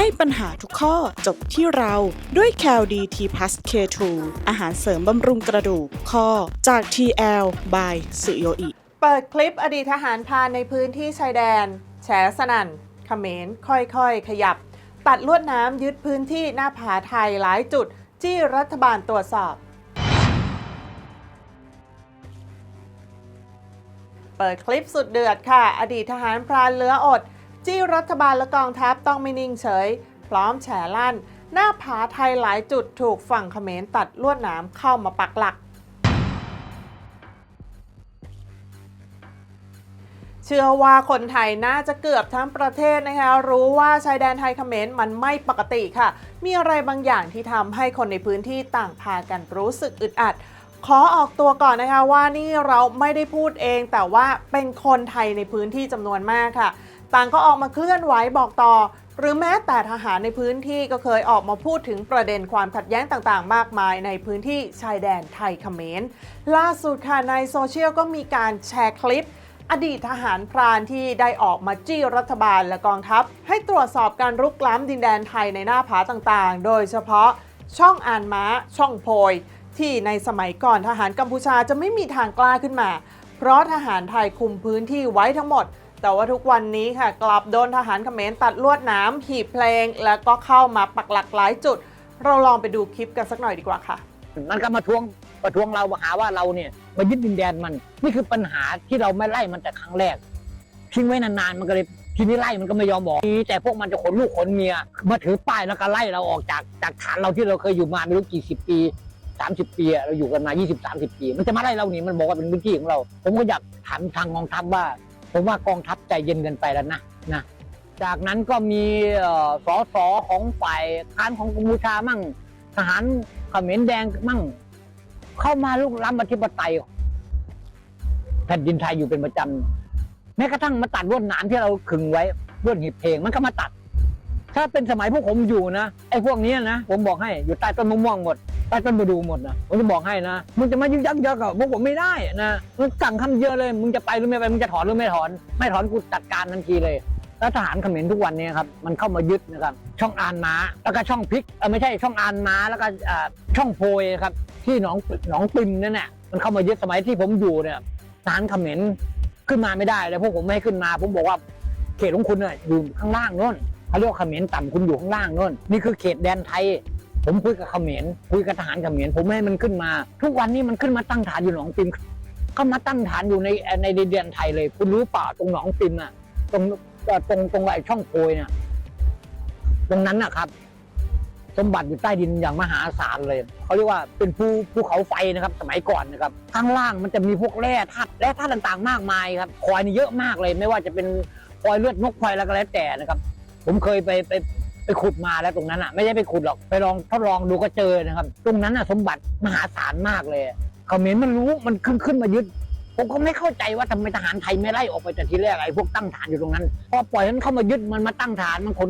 ให้ปัญหาทุกข้อจบที่เราด้วย c a l d t p l u s K2 อาหารเสริมบำรุงกระดูกข้อจาก TL by สุโยอิ เปิดคลิปอดีตทหารพานในพื้นที่ชายแดน แฉสนั่นเขมรค่อยๆ ขยับ ตัดลวดน้ำยึดพื้นที่หน้าผาไทยหลายจุดจี้รัฐบาลตรวจสอบ เปิดคลิปสุดเดือดค่ะ อดีตทหารพรานเลืออด จี้รัฐบาลและกองทัพต้องไม่นิ่งเฉย พร้อมแฉลั่น หน้าผาไทยหลายจุดถูกฝั่งเขมรตัดลวดหน้ำเข้ามาปักหลัก เชื่อว่าคนไทยน่าจะเกือบทั้งประเทศนะคะรู้ว่าชายแดนไทยเขมรมันไม่ปกติค่ะ มีอะไรบางอย่างที่ทำให้คนในพื้นที่ต่างพากันรู้สึกอึดอัดขอออกตัวก่อนนะคะว่านี่เราไม่ได้พูดเอง แต่ว่าเป็นคนไทยในพื้นที่จำนวนมากค่ะ ต่างก็ออกมาเคลื่อนไหวบอกต่อ หรือแม้แต่ทหารในพื้นที่ก็เคยออกมาพูดถึงประเด็นความขัดแย้งต่างๆ มากมายในพื้นที่ชายแดนไทยเขมร ล่าสุดค่ะในโซเชียลก็มีการแชร์คลิปอดีตทหารพรานที่ได้ออกมาจี้รัฐบาลและกองทัพ ให้ตรวจสอบการรุกล้ำดินแดนไทยในหน้าผาต่างๆ โดยเฉพาะช่องอานม้า ช่องโพย ที่ในสมัยก่อนทหารกัมพูชาจะไม่มีทางกล้าขึ้นมา เพราะทหารไทยคุมพื้นที่ไว้ทั้งหมด แต่ว่าทุกวันนี้ค่ะกลับโดนทหารเขมรตัดลวดน้ำหีบเพลง แล้วก็เข้ามาปักหลักหลายจุด เราลองไปดูคลิปกันสักหน่อยดีกว่าค่ะมันก็มาทวงประท้วงเราหาว่าเราเนี่ยมายึดดินแดนมันนี่คือปัญหาที่เราไม่ไล่มันแต่ครั้งแรกทิ้งไว้นานๆมันก็เลยทีนี้ไล่มันก็ไม่ยอมบอกแต่พวกมันจะขนลูกขนเมียมาถือป้ายแล้วก็ไล่เราออกจากจากฐานเราที่เราเคยอยู่มาไม่รู้กี่สิบปีสามสิบปีเราอยู่กันมายี่สิบสามสิบปี มันจะมาไล่เราหนีมันบอกว่าเป็นพื้นที่ของเรา ผมก็อยากถามทางกองทัพว่า ผมว่ากองทัพใจเย็นเกินไปแล้วนะนะจากนั้นก็มีสอสอของฝ่ายค้านของกัมพูชามั่ง ทหารเขมรแดงมั่ง เข้ามาลุกล้ำอธิปไตยแผ่นดินไทยอยู่เป็นประจำแม้กระทั่งมาตัดลวดหนามที่เราขึงไว้ลวดหีบเพลงมันก็มาตัด ถ้าเป็นสมัยพวกผมอยู่นะไอ้พวกนี้นะผมบอกให้อยู่ใต้ต้นมะม่วงหมด ใต้ต้นประดูหมดนะผมจะบอกให้นะ มึงจะมายึกยักยักกับพวกผมไม่ได้นะมึงสั่งคำเดียวเลย มึงจะไปหรือไม่ไป มึงจะถอนหรือไม่ถอน ไม่ถอนกูจัดการทันทีเลย แล้วทหารเขมรทุกวันเนี้ครับ มันเข้ามายึดนะครับ ช่องอานม้า แล้วก็ช่องพริกเออไม่ใช่ช่องอานม้า แล้วก็ช่องโพยครับ ที่หนองหนองปิมนั่นแหละมันเข้ามายึดสมัยที่ผมอยู่เนี่ยทหารเขมรขึ้นมาไม่ได้เลยพวกผมไม่ให้ขึ้นมา ผมบอกว่าเขตของคุณเนี่ยอยู่ข้างล่างโน่นเขาเรียกเขมรต่ำคุณอยู่ข้างล่างน่นนี่คือเขตแดนไทย ผมคุยกับเขมรคุยกับทหารเขมรผมไม่ให้มันขึ้นมา ทุกวันนี้มันขึ้นมาตั้งฐานอยู่หนองปิมเข้ามาตั้งฐานอยู่ในในดินแดนไทยเลย คุณรู้ป่าตรงหนองปิมอะ ตรงตรงตรงไอ้ช่องโพยเนี่ยตรงนั้นนะครับ สมบัติอยู่ใต้ดินอย่างมหาศาลเลยเขาเรียกว่าเป็นภูภูเขาไฟนะครับ สมัยก่อนนะครับข้างล่างมันจะมีพวกแร่ธาตุแร่ธาตุต่างๆ มากมายครับควายนี่เยอะมากเลย ไม่ว่าจะเป็นควายเลือดนกควายอะไรก็แล้วแต่นะครับ ผมเคยไปไป ไปขุดมาแล้วตรงนั้นอะไม่ใช่ไปขุดหรอกไปลองทดลองดูก็เจอนะครับ ตรงนั้นอะสมบัติมหาศาลมากเลยเขมรมันรู้มันขึ้นขึ้นมายึดผมก็ไม่เข้าใจว่าทำไมทหารไทยไม่ไล่ออกไปแต่ทีแรกไอ้พวกตั้งฐานอยู่ตรงนั้น พอปล่อยมันเข้ามายึดมันมาตั้งฐานมันขน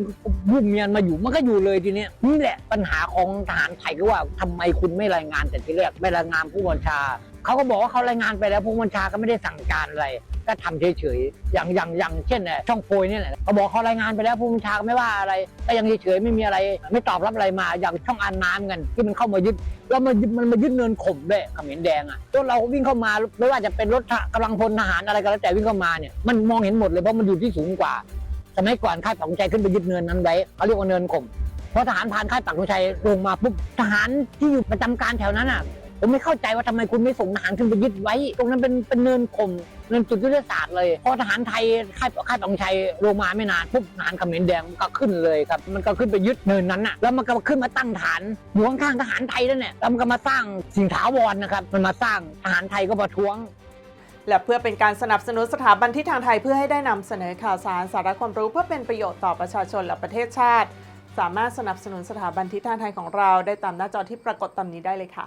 บุ้มเมียนมาอยู่มันก็อยู่เลยทีเนี้ยนี่แหละปัญหาของทหารไทยก็ว่าทำไมคุณไม่รายงานแต่ทีแรกไม่รายงานผู้บัญชาเขาก็บอกว่าเขารายงานไปแล้วผู้บัญชาก็ไม่ได้สั่งการอะไร ก็ทำเฉยๆอย่างอย่างอย่างเช่นเนี่ยช่องโพยเนี่ยแหละเขาบอกเขารายงานไปแล้วผู้บัญชาไม่ว่าอะไรก็ยังเฉยๆไม่มีอะไร ไม่ตอบรับอะไรมาอย่างช่องอันน้ำกันที่มันเข้ามายึดแล้วมันมันมายึดเนินข่มด้วยเขมรแดงอะรถเราวิ่งเข้ามาไม่ว่าจะเป็นรถกำลังพลทหารอะไรก็แล้วแต่วิ่งเข้ามาเนี่ยมันมองเห็นหมดเลยเพราะมันอยู่ที่สูงกว่าสมัยก่อนค่ายปักธงชัยขึ้นไปยึดเนินนั้นไว้เขาเรียกว่าเนินข่มพอทหารผ่านค่ายปักธงชัยลงมาปุ๊บทหารที่อยู่ประจำการแถวนั้นอะ ผมไม่เข้าใจว่าทำไมคุณไม่ส่งทหารขึ้นไปยึดไว้ ตรงนั้นเป็นเป็นเนินข่มเนินจุดยุทธศาสตร์เลยพอทหารไทยค่ายค่ายปักธงชัยลงมาไม่นานปุ๊บทหารเขมรแดงก็ขึ้นเลยครับ มันก็ขึ้นไปยึดเนินนั้นน่ะแล้วมันก็ขึ้นมาตั้งฐานอยู่ข้างทหารไทยนั่นแหละแล้วมันก็มาสร้างสิ่งถาวรนะครับ มันมาสร้างทหารไทยก็ประท้วงและเพื่อเป็นการสนับสนุนสถาบันที่ทางไทยเพื่อให้ได้นำเสนอข่าวสารสาระความรู้เพื่อเป็นประโยชน์ต่อประชาชนและประเทศชาติ สามารถสนับสนุนสถาบันทิศทางไทยของเราได้ตามหน้าจอที่ปรากฏตามนี้ได้เลยค่ะ